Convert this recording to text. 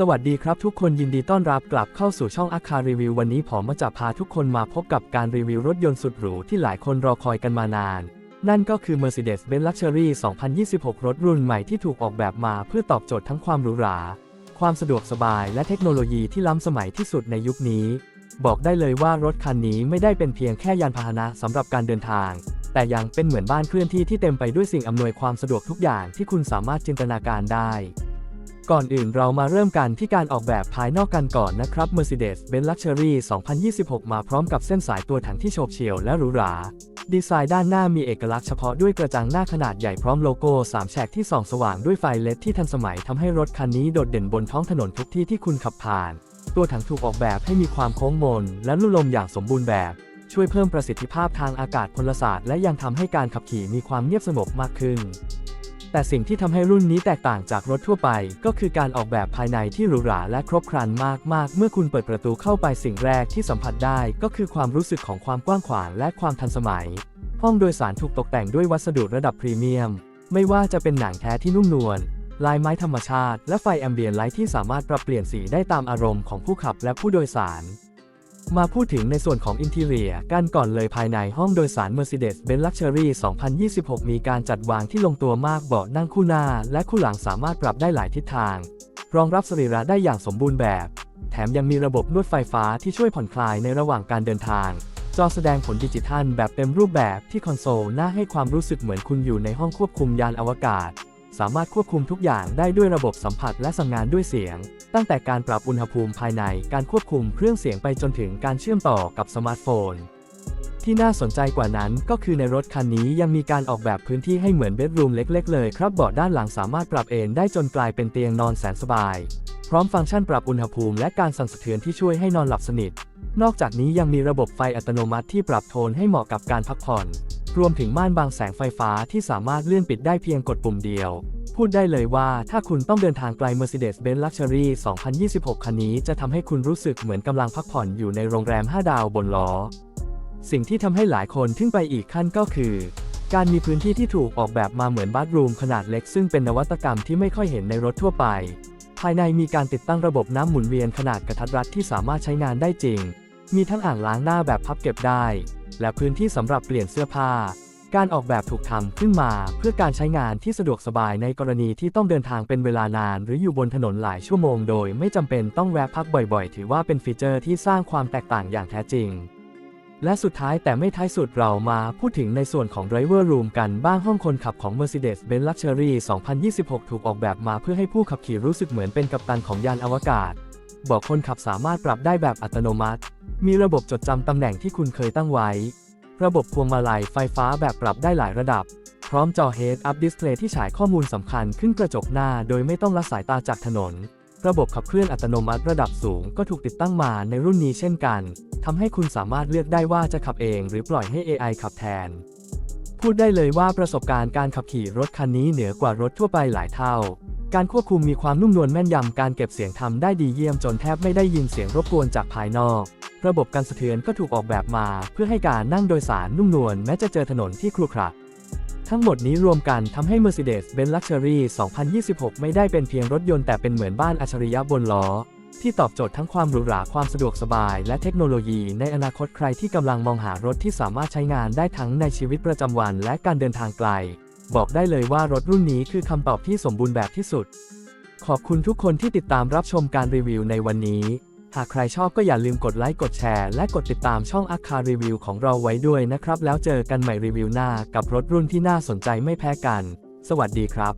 สวัสดีครับทุกคนยินดีต้อนรับกลับเข้าสู่ช่องอาคารีวิววันนี้ผมมาจะพาทุกคนมาพบกับการรีวิวรถยนต์สุดหรูที่หลายคนรอคอยกันมานาน นั่นก็คือ Mercedes-Benz Luxury 2026 รถรุ่นใหม่ที่ถูกออกแบบมาเพื่อตอบโจทย์ทั้งความหรูหรา ความสะดวกสบายและเทคโนโลยีที่ล้ำสมัยที่สุดในยุคนี้ บอกได้เลยว่ารถคันนี้ไม่ได้เป็นเพียงแค่ยานพาหนะสำหรับการเดินทาง แต่ยังเป็นเหมือนบ้านเคลื่อนที่ที่เต็มไปด้วยสิ่งอำนวยความสะดวกทุกอย่างที่คุณสามารถจินตนาการได้ ก่อนอื่นเรามาเริ่มกันที่การออกแบบภายนอกกันก่อนนะครับ Mercedes-Benz Luxury 2026 มาพร้อมกับเส้นสายตัวถังที่โฉบเฉี่ยวและหรูหรา ดีไซน์ด้านหน้ามีเอกลักษณ์เฉพาะด้วยกระจังหน้าขนาดใหญ่พร้อมโลโก้ 3 แฉกที่ส่องสว่างด้วยไฟเลดที่ทันสมัยทำให้รถคันนี้โดดเด่นบนท้องถนนทุกที่ที่คุณขับผ่าน ตัวถังถูกออกแบบให้มีความโค้งมน และลู่ลมอย่างสมบูรณ์แบบ ช่วยเพิ่มประสิทธิภาพทางอากาศพลศาสตร์ และยังทำให้การขับขี่มีความเงียบสงบมากขึ้น แต่สิ่งที่ทำให้รุ่นนี้แตกต่างจากรถทั่วไป ก็คือการออกแบบภายในที่หรูหราและครบครันมาก ๆ เมื่อคุณเปิดประตูเข้าไปสิ่งแรกที่สัมผัสได้ ก็คือความรู้สึกของความกว้างขวางและความทันสมัย ห้องโดยสารถูกตกแต่งด้วยวัสดุระดับพรีเมียม ไม่ว่าจะเป็นหนังแท้ที่นุ่มนวลลายไม้ธรรมชาติ และไฟแอมเบียนไลท์ที่สามารถปรับเปลี่ยนสีได้ตามอารมณ์ของผู้ขับและผู้โดยสาร มาพูดถึงในส่วนของอินทีเรียกันก่อนเลยภายในห้องโดยสาร Mercedes-Benz Luxury 2026 มีการจัดวางที่ลงตัวมากเบาะนั่งคู่หน้า และคู่หลังสามารถปรับได้หลายทิศทาง รองรับสรีระได้อย่างสมบูรณ์แบบ แถมยังมีระบบนวดไฟฟ้าที่ช่วยผ่อนคลายในระหว่างการเดินทาง จอแสดงผลดิจิทัลแบบเต็มรูปแบบที่คอนโซลหน้าให้ความรู้สึกเหมือนคุณอยู่ในห้องควบคุมยานอวกาศ สามารถควบคุมทุกอย่างได้ด้วยระบบสัมผัสและสั่งงานด้วยเสียง ตั้งแต่การปรับอุณหภูมิภายในการควบคุมเครื่องเสียงไปจนถึงการเชื่อมต่อกับสมาร์ทโฟน ที่น่าสนใจกว่านั้นก็คือในรถคันนี้ยังมีการออกแบบพื้นที่ให้เหมือนเบดรูมเล็ก ๆ เลยครับเบาะด้านหลังสามารถปรับเอนได้จนกลายเป็นเตียงนอนแสนสบาย พร้อมฟังก์ชันปรับอุณหภูมิและการสั่นสะเทือนที่ช่วยให้นอนหลับสนิท นอกจากนี้ยังมีระบบไฟอัตโนมัติที่ปรับโทนให้เหมาะกับการพักผ่อน รวมถึงม่านบางแสงไฟฟ้าที่สามารถเลื่อนปิดได้เพียงกดปุ่มเดียว พูดได้เลยว่าถ้าคุณต้องเดินทางไกล Mercedes-Benz Luxury 2026 คันนี้จะทำให้คุณรู้สึกเหมือนกำลังพักผ่อนอยู่ในโรงแรม 5 ดาวบนล้อ สิ่งที่ทำให้หลายคนทึ่งไปอีกขั้นก็คือ การมีพื้นที่ที่ถูกออกแบบมาเหมือนบัธรูมขนาดเล็กซึ่งเป็นนวัตกรรมที่ไม่ค่อยเห็นในรถทั่วไป ภายในมีการติดตั้งระบบน้ำหมุนเวียนขนาดกระทัดรัดที่สามารถใช้งานได้จริง มีทั้งอ่างล้างหน้าแบบพับเก็บได้ และพื้นที่สำหรับเปลี่ยนเสื้อผ้า การออกแบบถูกทำขึ้นมาเพื่อการใช้งานที่สะดวกสบายในกรณีที่ต้องเดินทางเป็นเวลานาน หรืออยู่บนถนนหลายชั่วโมงโดยไม่จำเป็นต้องแวะพักบ่อยๆ ถือว่าเป็นฟีเจอร์ที่สร้างความแตกต่างอย่างแท้จริงและสุดท้ายแต่ไม่ท้ายสุดเรามาพูดถึงในส่วนของ Driver Room กันบ้างห้องคนขับของ Mercedes-Benz Luxury 2026 ถูกออกแบบมาเพื่อให้ผู้ขับขี่รู้สึกเหมือนเป็นกัปตันของยานอวกาศ บอกคนขับสามารถปรับได้แบบอัตโนมัติ มีระบบจดจำตำแหน่งที่คุณเคยตั้งไว้ ระบบพวงมาลัยไฟฟ้าแบบปรับได้หลายระดับ พร้อมจอ Head Up Display ที่ฉายข้อมูลสำคัญขึ้นกระจกหน้า โดยไม่ต้องละสายตาจากถนน ระบบขับเคลื่อนอัตโนมัติระดับสูงก็ถูกติดตั้งมาในรุ่นนี้เช่นกันทำให้คุณสามารถเลือกได้ว่าจะขับเองหรือปล่อยให้ AI ขับแทน พูดได้เลยว่าประสบการณ์การขับขี่รถคันนี้เหนือกว่ารถทั่วไปหลายเท่าการควบคุมมีความนุ่มนวลแม่นยำ การเก็บเสียงทำได้ดีเยี่ยมจนแทบไม่ได้ยินเสียงรบกวนจากภายนอก ระบบการสะเทือนก็ถูกออกแบบมาเพื่อให้การนั่งโดยสารนุ่มนวลแม้จะเจอถนนที่ครุขระทั้งหมดนี้รวมกันทำให้ Mercedes-Benz Luxury 2026 ไม่ได้เป็นเพียงรถยนต์แต่เป็นเหมือนบ้านอัจฉริยะบนล้อ ที่ตอบโจทย์ทั้งความหรูหราความสะดวกสบาย และเทคโนโลยีในอนาคตใครที่กำลังมองหารถที่สามารถใช้งานได้ทั้งในชีวิตประจำวันและการเดินทางไกล บอกได้เลยว่ารถรุ่นนี้คือคำตอบที่สมบูรณ์แบบที่สุด ขอบคุณทุกคนที่ติดตามรับชมการรีวิวในวันนี้ หากใครชอบก็อย่าลืมกดไลค์กดแชร์และกดติดตามช่องอาคารีวิวของเราไว้ด้วยนะครับ แล้วเจอกันใหม่รีวิวหน้ากับรถรุ่นที่น่าสนใจไม่แพ้กัน สวัสดีครับ